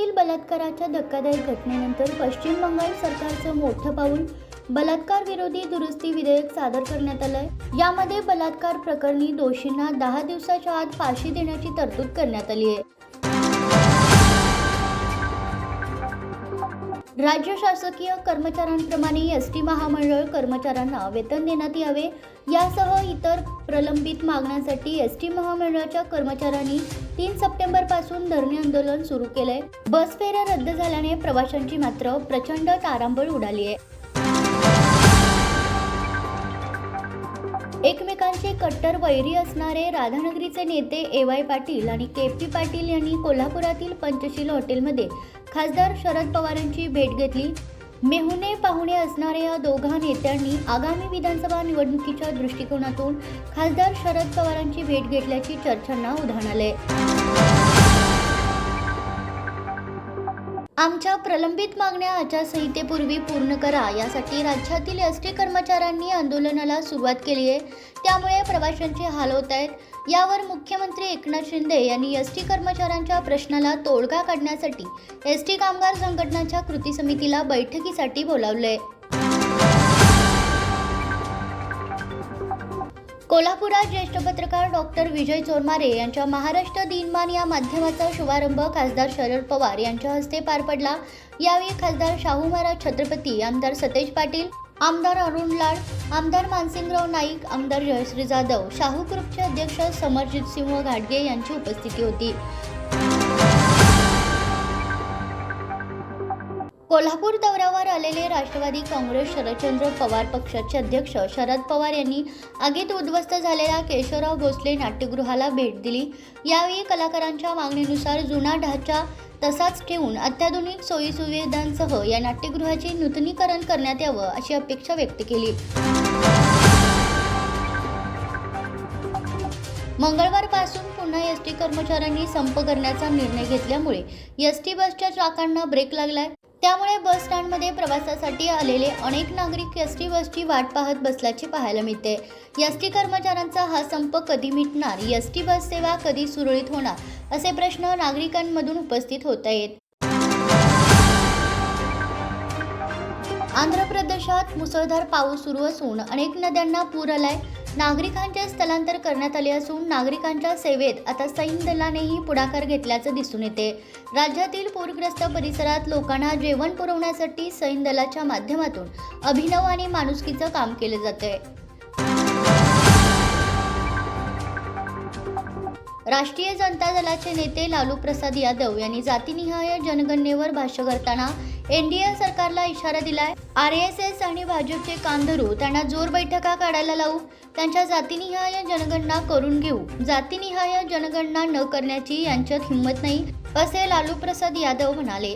राज्यातील बलात्काराच्या धक्कादायक घटनेनंतर पश्चिम बंगाल सरकारचं मोठं पाऊल बलात्कार विरोधी दुरुस्ती विधेयक सादर करण्यात आलंय. यामध्ये बलात्कार प्रकरणी दोषींना दहा दिवसाच्या आत फाशी देण्याची तरतूद करण्यात आली आहे. राज्य शासकीय कर्मचाऱ्यांप्रमाणे एस टी महामंडळ कर्मचाऱ्यांना वेतन देण्यात यावे. यासह इतर प्रलंबित मागण्यांसाठी एस टी महामंडळाच्या कर्मचाऱ्यांनी तीन सप्टेंबरपासून धरणे आंदोलन सुरू केलंय. बस फेऱ्या रद्द झाल्याने प्रवाशांची मात्र प्रचंड तारांबळ उडाली आहे एकमेकांचे कट्टर वैरी असणारे राधानगरीचे नेते ए वाय पाटील आणि के पी पाटील यांनी कोल्हापुरातील पंचशील हॉटेलमध्ये खासदार शरद पवारांची भेट घेतली. मेहुणे पाहुणे असणाऱ्या या दोघा नेत्यांनी आगामी विधानसभा निवडणुकीच्या दृष्टिकोनातून खासदार शरद पवारांची भेट घेतल्याची चर्चांना उधाण आले आमच्या प्रलंबित मागण्या आचारसंहितेपूर्वी पूर्ण करा. यासाठी राज्यातील एस टी कर्मचाऱ्यांनी आंदोलनाला सुरुवात केली आहे. त्यामुळे प्रवाशांचे हाल होत आहेत. यावर मुख्यमंत्री एकनाथ शिंदे यांनी एस टी कर्मचाऱ्यांच्या प्रश्नाला तोडगा काढण्यासाठी एस टी कामगार संघटनाच्या कृती समितीला बैठकीसाठी बोलावलंय कोल्हापुरात ज्येष्ठ पत्रकार डॉक्टर विजय चोरमारे यांच्या महाराष्ट्र दिनमान या माध्यमाचा शुभारंभ खासदार शरद पवार यांच्या हस्ते पार पडला. यावेळी खासदार शाहू महाराज छत्रपती आमदार सतेज पाटील आमदार अरुण लाड आमदार मानसिंगराव नाईक आमदार जयश्री जाधव शाहू ग्रुपचे अध्यक्ष समरजित सिंह घाटगे यांची उपस्थिती होती. कोल्हापूर दौऱ्यावर आलेले राष्ट्रवादी काँग्रेस शरदचंद्र पवार पक्षाचे अध्यक्ष शरद पवार यांनी आगीत उद्ध्वस्त झालेल्या केशवराव भोसले नाट्यगृहाला भेट दिली. यावेळी कलाकारांच्या मागणीनुसार जुना ढाचा तसाच ठेवून अत्याधुनिक सोयीसुविधांसह या नाट्यगृहाचे नूतनीकरण करण्यात यावं अशी अपेक्षा व्यक्त केली. मंगळवारपासून पुन्हा एस टी कर्मचाऱ्यांनी संप करण्याचा निर्णय घेतल्यामुळे एस टी बसच्या चाकांना ब्रेक लागलाय. त्यामुळे बस स्टँडमध्ये प्रवासासाठी आलेले अनेक नागरिक एस टी बसची वाट पाहत बसल्याचे पाहायला मिळते. एस टी कर्मचाऱ्यांचा हा संप कधी मिटणार? एस टी बस सेवा कधी सुरळीत होणार? असे प्रश्न नागरिकांमधून उपस्थित होत आहेत. आंध्र प्रदेशात मुसळधार पाऊस सुरू असून अनेक नद्यांना पूर आलाय. नागरिकांचे स्थलांतर करण्यात आले असून नागरिकांच्या सेवेत आता सैन्य दलानेही पुढाकार घेतल्याचं दिसून येते. राज्यातील पूरग्रस्त परिसरात लोकांना जेवण पुरवण्यासाठी सैन्य दलाच्या माध्यमातून अभिनव आणि माणुसकीचं काम केलं जाते राष्ट्रीय जनता दलाचे नेते लालू प्रसाद यादव यांनी जातीनिहाय जनगणनेवर भाष्य करताना एनडीए सरकारला इशारा दिलाय. आर एस एस आणि भाजपचे कान धरू त्यांना जोर बैठका काढायला लावू. त्यांच्या जातीनिहाय जनगणना करून घेऊ. जातीनिहाय जनगणना न करण्याची यांच्यात हिंमत नाही असे लालू प्रसाद यादव म्हणाले.